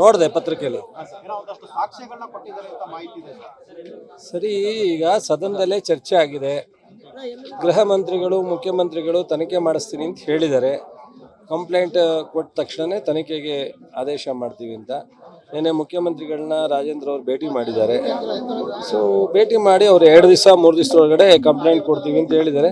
ನೋಡಿದೆ ಪತ್ರಿಕೆಯಲ್ಲಿ. ಸರ್. ಸರಿ. ಈಗ ಸದನದಲ್ಲೇ ಚರ್ಚೆ ಆಗಿದೆ. ಗೃಹ ಮಂತ್ರಿಗಳು ಮುಖ್ಯಮಂತ್ರಿಗಳು ತನಿಖೆ ಮಾಡಿಸ್ತೀನಿ ಅಂತ ಹೇಳಿದ್ದಾರೆ. ಕಂಪ್ಲೇಂಟ್ ಕೊಟ್ಟ ತಕ್ಷಣವೇ ತನಿಖೆಗೆ ಆದೇಶ ಮಾಡ್ತೀವಿ ಅಂತ. ನಿನ್ನೆ ಮುಖ್ಯಮಂತ್ರಿಗಳನ್ನ ರಾಜೇಂದ್ರ ಅವರು ಭೇಟಿ ಮಾಡಿದ್ದಾರೆ. ಸೊ ಭೇಟಿ ಮಾಡಿ ಅವ್ರು ಎರಡು ದಿವಸ ಮೂರು ದಿವಸದೊಳಗಡೆ ಕಂಪ್ಲೇಂಟ್ ಕೊಡ್ತೀವಿ ಅಂತ ಹೇಳಿದ್ದಾರೆ.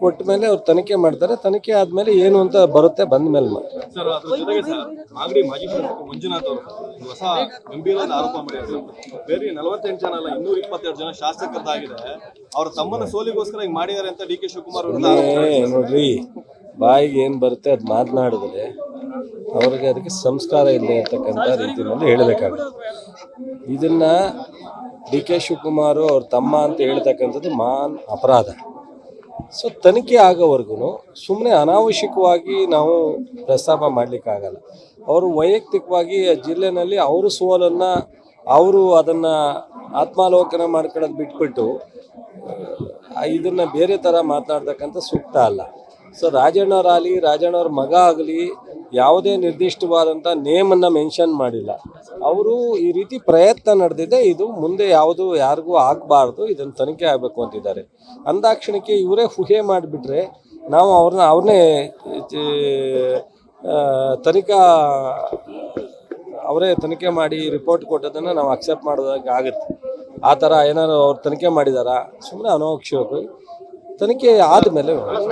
ಕೊಟ್ಟ ಮೇಲೆ ಅವ್ರು ತನಿಖೆ ಮಾಡ್ತಾರೆ. ತನಿಖೆ ಆದ್ಮೇಲೆ ಏನು ಅಂತ ಬರುತ್ತೆ ಬಂದ ಮೇಲೆ ಸರ್ ಅದ್ರ ಜೊತೆಗೆ ಸರ್ ಮಾಗಡಿ ಮಾಜಿ ಶಾಸಕ ಮಂಜುನಾಥ್ ಅವರು ಒಂದು ಹೊಸ ಗಂಭೀರವಾದ ಆರೋಪ ಮಾಡಿದ್ರು ಬೇರೆ ನಲವತ್ತೆಂಟು ಜನ ಅಲ್ಲ ಇನ್ನೂರ ಇಪ್ಪತ್ತೆರಡು ಜನ ಶಾಸಕರದಾಗಿದೆ ಅವ್ರ ತಮ್ಮನ ಸೋಲಿಗೋಸ್ಕರ ಹಿಂಗ್ ಮಾಡಿದ್ದಾರೆ ಅಂತ ಡಿ ಕೆ ಶಿವಕುಮಾರ್ ವಿರುದ್ಧ ಆರೋಪ ಏ, ನೋಡ್ರಿ ಬಾಯಿಗೆ ಏನು ಬರುತ್ತೆ ಅದು ಮಾತನಾಡಿದ್ರೆ ಅವ್ರಿಗೆ ಅದಕ್ಕೆ ಸಂಸ್ಕಾರ ಇಲ್ಲ ರೀತಿಯಲ್ಲಿ ಹೇಳಬೇಕಾಗುತ್ತೆ. ಇದನ್ನ ಡಿ ಕೆ ಶಿವಕುಮಾರ್ ಅವ್ರ ತಮ್ಮ ಅಂತ ಹೇಳ್ತಕ್ಕಂಥದ್ದು ಮಾನ್ ಅಪರಾಧ. ಸೊ ತನಿಖೆ ಆಗೋವರೆಗೂ ಸುಮ್ಮನೆ ಅನಾವಶ್ಯಕವಾಗಿ ನಾವು ಪ್ರಸ್ತಾಪ ಮಾಡಲಿಕ್ಕಾಗಲ್ಲ ಅವರು ವೈಯಕ್ತಿಕವಾಗಿ ಜಿಲ್ಲೆನಲ್ಲಿ ಅವರು ಸೋಲನ್ನು ಅವರು ಅದನ್ನು ಆತ್ಮಾಲೋಕನ ಮಾಡ್ಕೊಳ್ಳೋದು ಬಿಟ್ಬಿಟ್ಟು ಇದನ್ನ ಬೇರೆ ಥರ ಮಾತನಾಡ್ತಕ್ಕಂಥ ಸೂಕ್ತ ಅಲ್ಲ. ಸೊ ರಾಜಣ್ಣವರಾಗಲಿ ರಾಜಣ್ಣವ್ರ ಮಗ ಆಗಲಿ ಯಾವುದೇ ನಿರ್ದಿಷ್ಟವಾದಂಥ ನೇಮನ್ನು ಮೆನ್ಷನ್ ಮಾಡಿಲ್ಲ. ಅವರು ಈ ರೀತಿ ಪ್ರಯತ್ನ ನಡೆದಿದೆ, ಇದು ಮುಂದೆ ಯಾವುದು ಯಾರಿಗೂ ಆಗಬಾರ್ದು, ಇದನ್ನು ತನಿಖೆ ಆಗಬೇಕು ಅಂತಿದ್ದಾರೆ. ಅಂದಾಕ್ಷಣಕ್ಕೆ ಇವರೇ ಊಹೆ ಮಾಡಿಬಿಟ್ರೆ ನಾವು ಅವ್ರನ್ನ, ಅವ್ರನ್ನೇ ತನಿಖಾ, ಅವರೇ ತನಿಖೆ ಮಾಡಿ ರಿಪೋರ್ಟ್ ಕೊಟ್ಟದನ್ನು ನಾವು ಅಕ್ಸೆಪ್ಟ್ ಮಾಡೋದಾಗ ಆಗುತ್ತೆ. ಆ ಥರ ಏನಾದ್ರು ಅವ್ರು ತನಿಖೆ ಮಾಡಿದಾರಾ? ಸುಮ್ಮನೆ ಅನವಶ್ಯಕ ತನಿಖೆ ಆದಮೇಲೆ